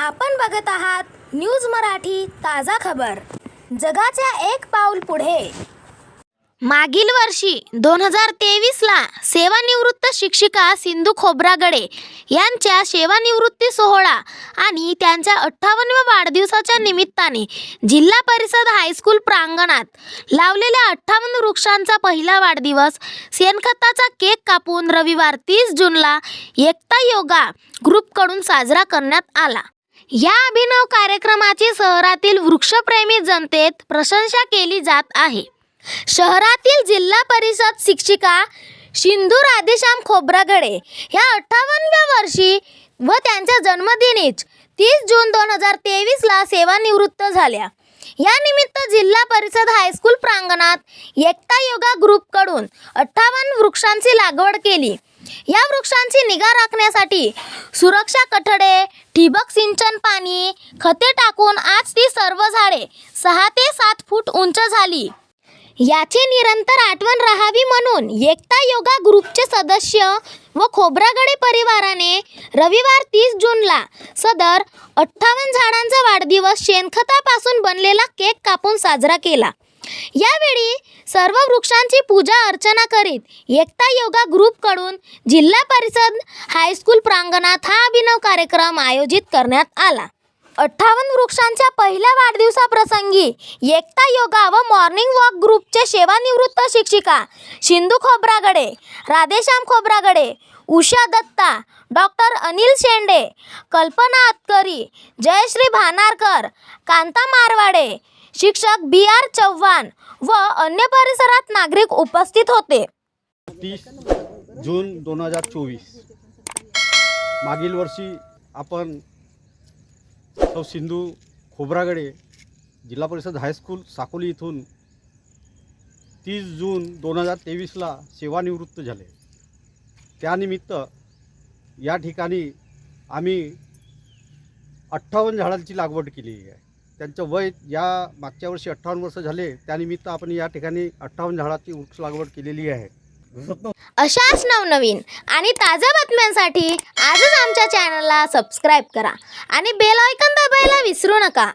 आपण बघत आहात न्यूज मराठी ताजा खबर. जगाच्या एक पाऊल पुढे. मागील वर्षी दोन हजार तेवीसला सेवानिवृत्त शिक्षिका सिंधू खोब्रागडे यांच्या सेवानिवृत्ती सोहळा आणि त्यांच्या अठ्ठावन्नव्या वाढदिवसाच्या निमित्ताने जिल्हा परिषद हायस्कूल प्रांगणात लावलेल्या अठ्ठावन्न वृक्षांचा पहिला वाढदिवस शेणखताचा केक कापून रविवार तीस जूनला एकता योगा ग्रुपकडून साजरा करण्यात आला. या अभिनव कार्यक्रमाची शहरातील वृक्षप्रेमी जनतेत प्रशंसा केली जात आहे. शहरातील जिल्हा परिषद शिक्षिका सिंधू राधेश्याम खोब्रागडे ह्या अठ्ठावन्नव्या वर्षी व त्यांच्या जन्मदिनीच तीस जून दोन हजार तेवीसला सेवानिवृत्त झाल्या. या निमित्त जिल्हा परिषद हायस्कूल प्रांगणात एकता योगा ग्रुपकडून अठ्ठावन्न वृक्षांची लागवड केली. या वृक्षांची निगा राखण्यासाठी सुरक्षा कठडे ठिबक सिंचन पाणी खते टाकून आज ती सर्व झाडे सहा ते सात फूट उंच झाली. याची निरंतर आठवण राहावी म्हणून एकता योगा ग्रुपचे सदस्य व खोब्रागडे परिवाराने रविवार तीस जूनला सदर अठ्ठावन्न झाडांचा वाढदिवस शेणखतापासून बनलेला केक कापून साजरा केला. यावेळी सर्व वृक्षांची पूजा अर्चना करीत एकता योगा ग्रुपकडून जिल्हा परिषद हायस्कूल प्रांगणात हा अभिनव कार्यक्रम आयोजित करण्यात आला. अठ्ठावन्न वृक्षांच्या पहिल्या वाढदिवसाप्रसंगी एकता योगा व मॉर्निंग वॉक ग्रुपचे सेवानिवृत्त शिक्षिका सिंधू खोब्रागडे राधेश्याम खोब्रागडे उषा दत्ता डॉक्टर अनिल शेंडे कल्पना अतकरी जयश्री भानारकर कांता मारवाडे शिक्षक बी आर चव्हाण व अन्य परिसरात नागरिक उपस्थित होते. तीस जून दोन हजार चोवीस. मागील वर्षी आपण सौ सिंधू खोब्रागडे जिल्हा परिषद हायस्कूल साकोली इथून तीस जून दोन हजार तेवीसला सेवानिवृत्त झाले. त्यानिमित्त या ठिकाणी आम्ही अठ्ठावन्न झाडांची लागवड केली आहे. त्यांचं वय या मागच्या वर्षी अठ्ठावन्न वर्ष झाले त्यानिमित्त आपण या ठिकाणी अठ्ठावन्न झाडाची वृक्ष लागवड केलेली आहे. अशाच नवनवीन आणि ताज्या बातम्यांसाठी आजच आमच्या चॅनलला सबस्क्राईब करा आणि बेल ऐकन दाबायला विसरू नका.